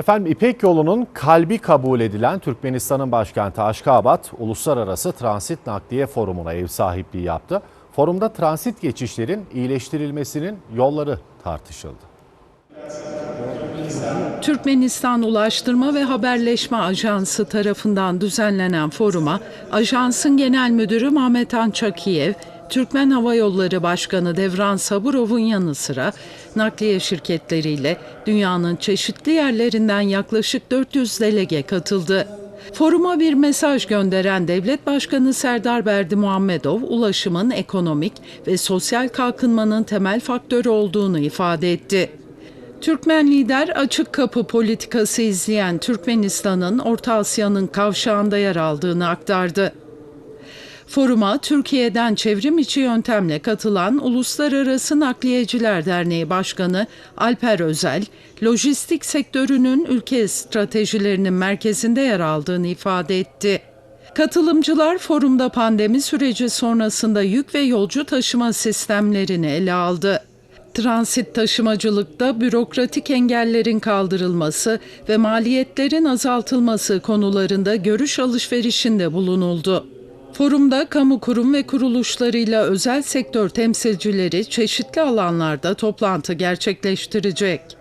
Efendim İpek yolunun kalbi kabul edilen Türkmenistan'ın başkenti Aşkabat Uluslararası Transit Nakliye Forumu'na ev sahipliği yaptı. Forumda transit geçişlerin iyileştirilmesinin yolları tartışıldı. Türkmenistan Ulaştırma ve Haberleşme Ajansı tarafından düzenlenen foruma ajansın genel müdürü Mehmet Ançakiyev, Türkmen Hava Yolları Başkanı Devran Saburov'un yanı sıra nakliye şirketleriyle dünyanın çeşitli yerlerinden yaklaşık 400 delege katıldı. Foruma bir mesaj gönderen Devlet Başkanı Serdar Berdi Muhammedov, ulaşımın ekonomik ve sosyal kalkınmanın temel faktörü olduğunu ifade etti. Türkmen lider açık kapı politikası izleyen Türkmenistan'ın Orta Asya'nın kavşağında yer aldığını aktardı. Foruma Türkiye'den çevrim içi yöntemle katılan Uluslararası Nakliyeciler Derneği Başkanı Alper Özel, lojistik sektörünün ülke stratejilerinin merkezinde yer aldığını ifade etti. Katılımcılar forumda pandemi süreci sonrasında yük ve yolcu taşıma sistemlerini ele aldı. Transit taşımacılıkta bürokratik engellerin kaldırılması ve maliyetlerin azaltılması konularında görüş alışverişinde bulunuldu. Forumda kamu kurum ve kuruluşlarıyla özel sektör temsilcileri çeşitli alanlarda toplantı gerçekleştirecek.